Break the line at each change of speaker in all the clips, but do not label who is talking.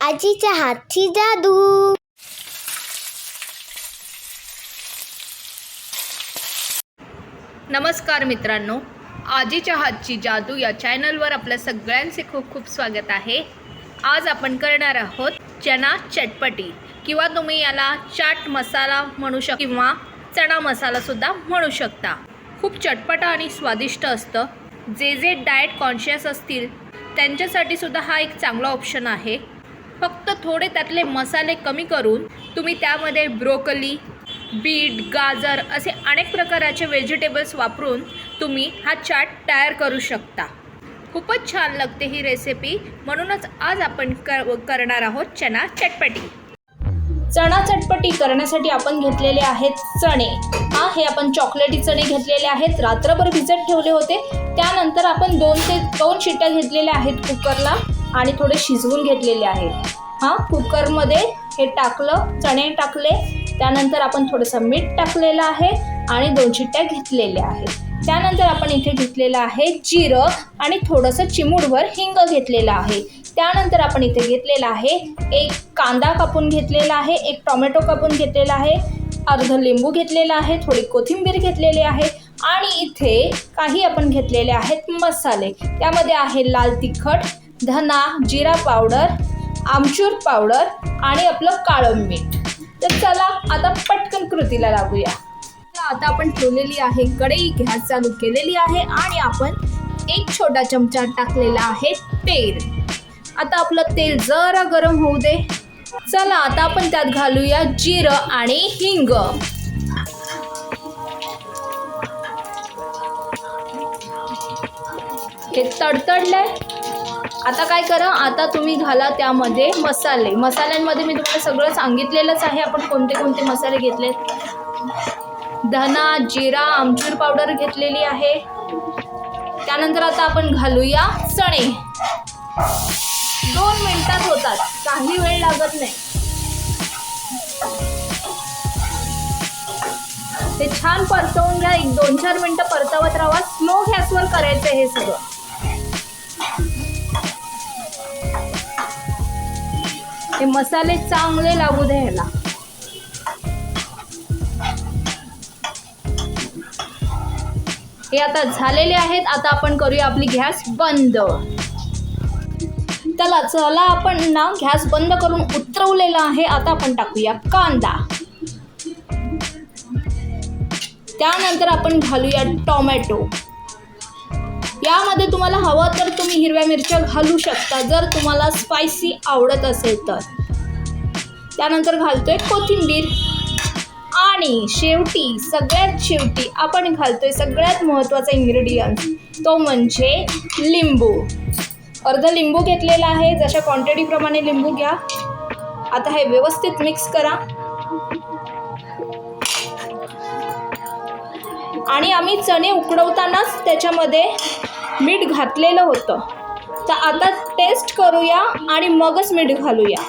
आजीच्या हातची जादू.
नमस्कार मित्रांनो आजीच्या हातची जादू या चॅनलवर आपल्या सगळ्यांचे खूप खूप स्वागत आहे. आज आपण करणार आहोत चना चटपटी किंवा तुम्ही याला चाट मसाला म्हणू शक किंवा चणा मसालासुद्धा म्हणू शकता. खूप चटपटा आणि स्वादिष्ट असतं. जे जे डाएट कॉन्शियस असतील त्यांच्यासाठी सुद्धा हा एक चांगला ऑप्शन आहे. फक्त थोडे त्यातले मसाले कमी करून तुम्ही त्यामध्ये ब्रोकली बीट गाजर असे अनेक प्रकाराचे व्हेजिटेबल्स वापरून तुम्ही हा चाट तयार करू शकता. खूपच छान लागते ही रेसिपी. म्हणूनच आज आपण कर करणार आहोत चना चटपटी. चणा चटपटी करण्यासाठी आपण घेतलेले आहेत चणे. हा हे आपण चॉकलेटी चणे घेतलेले आहेत. रात्रभर भिजत ठेवले होते. त्यानंतर आपण दोन ते दोन शिट्ट्या घेतलेल्या आहेत कुकरला. आणि थोडे शिजवून घेतलेले आहेत. हां कुकरमध्ये हे टाकलं चणे टाकले त्यानंतर आपण थोडंसं मीठ टाकलेलं आहे आणि दोन चिट्ट्या घेतलेल्या आहेत. त्यानंतर आपण इथे घेतलेलं आहे जिरं आणि थोडंसं चिमूडभर हिंग घेतलेलं आहे. त्यानंतर आपण इथे घेतलेला आहे एक कांदा कापून घेतलेला आहे एक टोमॅटो कापून घेतलेला आहे अर्ध लिंबू घेतलेला आहे थोडी कोथिंबीर घेतलेली आहे आणि इथे काही आपण घेतलेले आहेत मसाले. त्यामध्ये आहे लाल तिखट धना जिरा पावडर आमचूर पावडर आणि आपलं काळं मीठ. तर चला आता पटकन कृतीला लागूया. आता आपण ठेवलेली आहे कढई गॅस चालू केलेली आहे आणि आपण एक छोटा चमचा टाकलेला आहे तेल. आता आपलं तेल जरा गरम होऊ दे. चला आता आपण त्यात घालूया जिरं आणि हिंग. हे तडतडलंय. आता काय करा आता तुम्ही घाला त्यामध्ये मसाले. मसाल्यांमध्ये मी तुम्हाला सगळं सांगितलेलंच आहे. आपण कोणते कोणते मसाले घेतले धना जिरा आमचूर पावडर घेतलेली आहे. त्यानंतर आता आपण घालूया चणे. दोन मिनिटात होतात. काही वेळ लागत नाही. ते छान परतवून घ्या. एक दोन चार मिनटं परतवत राहा. स्लो गॅसवर करायचं हे सगळं. हे मसाले चांगले लागू दे ह्याला. हे आता झालेले आहेत आता आपण करूया आपली गॅस बंद. त्याला चला आपण ना गॅस बंद करून उतरवलेला आहे आता आपण टाकूया कांदा. त्यानंतर आपण घालूया टोमॅटो. यामध्ये तुम्हाला हवं तर तुम्ही हिरव्या मिरच्या घालू शकता जर तुम्हाला स्पायसी आवडत असेल तर. त्यानंतर घालतोय कोथिंबीर. आणि शेवटी सगळ्यात शेवटी आपण घालतोय सगळ्यात महत्त्वाचा इन्ग्रेडियंट तो म्हणजे लिंबू. अर्ध लिंबू घेतलेला आहे जशा क्वांटिटीप्रमाणे लिंबू घ्या. आता हे व्यवस्थित मिक्स करा. आणि आम्ही चणे उकडवतानाच त्याच्यामध्ये मीठ घातलेलं होतं. तर आता टेस्ट करूया आणि मगच मीठ घालूया.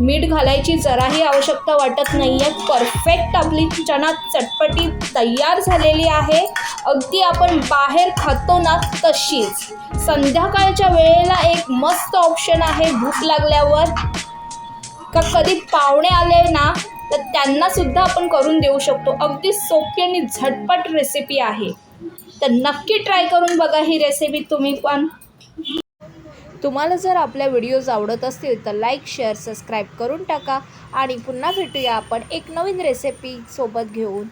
मीठ घालायची जराही आवश्यकता वाटत नाही आहे परफेक्ट आपली चणा चटपटी तयार झालेली आहे. अगदी आपण बाहेर खातो ना तशीच. संध्याकाळच्या वेळेला एक मस्त ऑप्शन आहे भूक लागल्यावर. का कधी पाहुणे आले ना तर त्यांना सुद्धा आपण करून देऊ शकतो. अगदी सोपी आणि झटपट रेसिपी आहे. तर नक्की ट्राय करून बघा ही रेसिपी तुम्ही पण. तुम्हाला जर आपल्या व्हिडिओज आवडत असतील तर लाईक शेअर सबस्क्राईब करून टाका. आणि पुन्हा भेटूया आपण एक नवीन रेसिपी सोबत घेऊन.